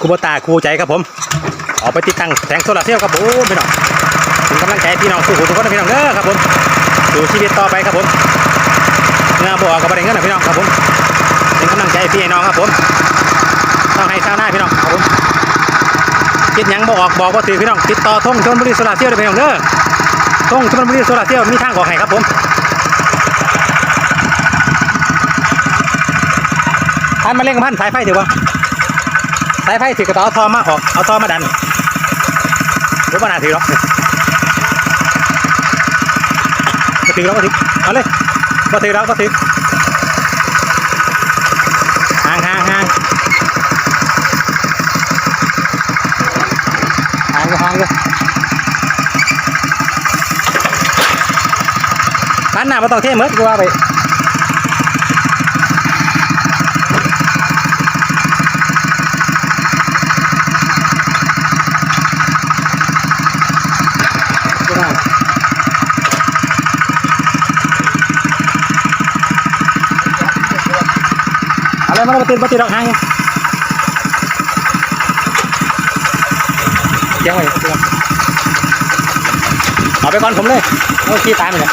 คูโบตาคูใจครับผมออกไปติดตั้งแสงโซลาร์เซลล์ครับผมพี่น้องเป็นกำลังใจพี่น้องสู้ทุกคนนะพี่น้องเด้อครับผมสู่ชีวิตต่อไปครับผมเงาบออกกับประเด็นเงินนะพี่น้องครับผมเป็นกำลังใจพี่ให้น้องครับผมต้องให้ชาวหน้าพี่น้องครับผมคิดยังบออกบอกว่าถือพี่น้องติดต่อท่งชนบุรีโซลาร์เซลล์เลยพี่น้องเด้อท่งชนบุรีโซลาร์เซลล์มีทางออกให้ครับผมพันมาเล่งพันสายไฟถือวะ สายไฟถือกระต่อทอมาออกเอาทอมาดันรือว่านาถือหรอกมาถือแล้วก็ถือเอาเลยมาถือแล้วก็ถือห่างห่างห่างห่างอยู่ห่างอยู่ปันหน้ามาต้องเท่เหมือนกูว่าไป อาเลยมาเลยมาตีมาตีดอกห่างอยู่เลี้ยังไว้เอาไปก่อนผมเลยเอาขี้ตามไปเลย